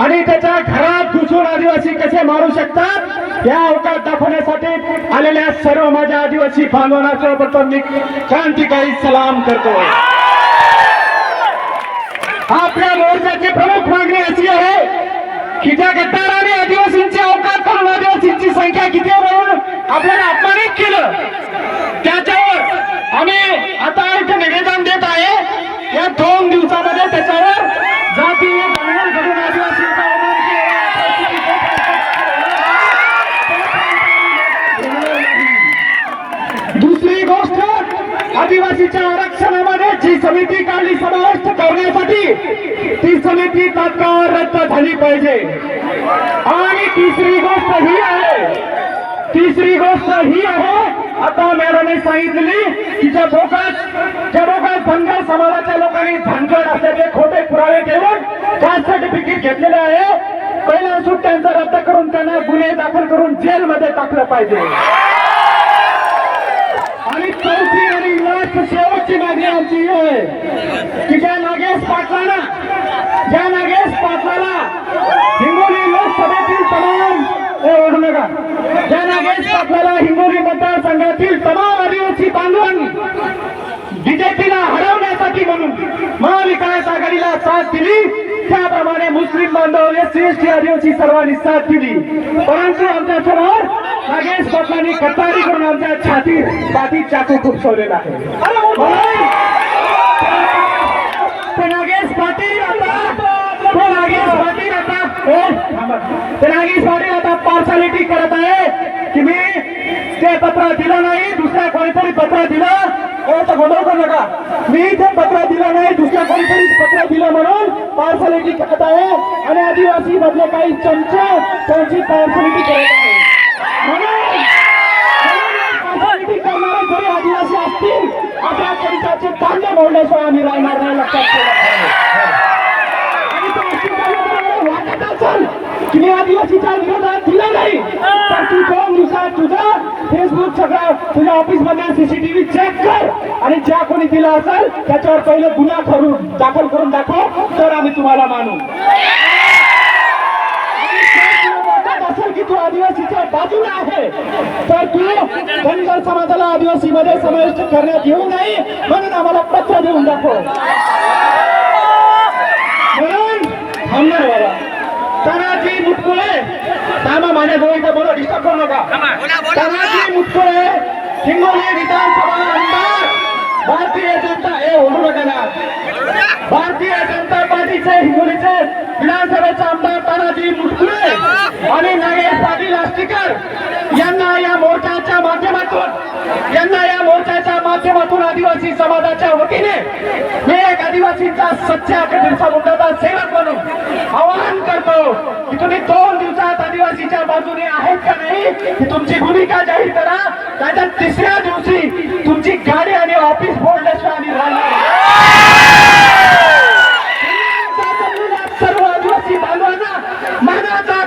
आणि त्याच्या घरात घुसून आदिवासी कसे मारू शकतात? या अवकाश दाखवण्यासाठी आलेल्या सर्व माझ्या आदिवासी बांधवांना मी क्रांतिकारी सलाम करतो. आपल्या मोर्चाची प्रमुख मागणी अशी आहे की ज्या गद्दाराने आदिवासींची अवकाश करून आदिवासींची संख्या किती राहून म्हणून आपल्याला अपमानित केलं. गोष्ट आदिवासीच्या आरक्षणामध्ये जी समिती काढली समाविष्ट करण्यासाठी ती समिती तात्काळ रद्द झाली पाहिजे. आणि तिसरी गोष्ट ही आहे तिसरी गोष्ट ही आहे आता मॅडमने सांगितली की ज्या बोकास ज्या बोकास धनगर समाजाच्या लोकांनी धनगर असल्याचे खोटे पुरावे देऊन कास्ट सर्टिफिकेट घेतलेले आहे पहिल्या सुट्ट्यांचा रद्द करून त्यांना गुन्हे दाखल करून जेलमध्ये टाकलं पाहिजे आणि चौथी आणि लास्ट शेवटची मागणी आमची ही आहे की ज्या नागेश पाटलाला ज्या नागेश पाटलाला हिंगोली लोकसभेतील तमाम ओढू नका ज्या नागेश पाटलाला हिंगोली मतदारसंघातील तमाम आदिवासी बांधवांनी बीजेपीला हरवण्यासाठी म्हणून महाविकास आघाडीला साथ दिली. त्याप्रमाणे मुस्लिम बांधव एस आदिवासी सर्वांनी साथ दिली. परंतु आमच्यासमोर नागेश पाटलांनी गद्दारी करून आमच्या छाती छाती चाकू खुपसवलेला आहे म्हणून ते नागेश पाटील आता तो नागेश पाटील आता ए, थांबा. ते नागेश पाटील आता पार्शालिटी करत आहे. की मी ते पत्र दिलं नाही दुसऱ्या कोणीतरी पत्र दिलं. हो, तर गोंधळ नका. मी ते पत्र दिलं नाही दुसऱ्या कोणीतरी पत्र दिलं म्हणून पार्शालिटी करत आहे. आणि आदिवासी मधले काही चमचे त्यांची पार्शालिटी करत आहे म्हणून पार्शालिटी करणारे जरी आदिवासी असतील आपल्या चरित्राचे कांदे मोडल्याशिवाय आम्ही राहणार नाही लक्षात ठेवा आणि तो अस्तित्वाला वाटत मी आदिवासीच्या विरोधात दिलं नाही. तर तू दोन दिवसात तुझं फेसबुक सगळं तुझ्या ऑफिसमध्ये सीसीटीव्ही चेक कर. आणि ज्या कोणी दिला असेल त्याच्यावर पहिले गुन्हा करून दाखल करून दाखव. तर आम्ही तुम्हाला मानू. असेल की तू आदिवासीच्या बाजूला आहे तर तू धनगर समाजाला आदिवासी मध्ये समाविष्ट करण्यात येऊ नये म्हणून आम्हाला पत्र देऊन दाखव म्हणून थांबणार बाबा तानाजी मुटकुळे जवळ इथं बोला डिस्टर्ब करू नका. तानाजी मुटकुळे हिंगोली विधानसभा आमदार भारतीय जनता हे ओढू नका ना. भारतीय जनता पार्टीचे हिंगोलीचे विधानसभेचे आमदार तानाजी मुटकुळे आणि नागेश पाटील आष्टीकर यांना या मोर्चाच्या माध्यमातून यांना या मोर्चाच्या माध्यमातून आदिवासी समाजाच्या वतीने मी एक आदिवासींचा सच्चा बिरसा मुंडाचा सेवक म्हणून आवाहन करतो की तुम्ही दोन समाज आदिवासीच्या बाजूने आहेत का नाही तुमची भूमिका जाहीर करा. त्याच्या तिसऱ्या दिवशी तुमची गाडी आणि ऑफिस फोडल्याशिवाय आम्ही राहणार. सर्व आदिवासी बांधवांना मनाचा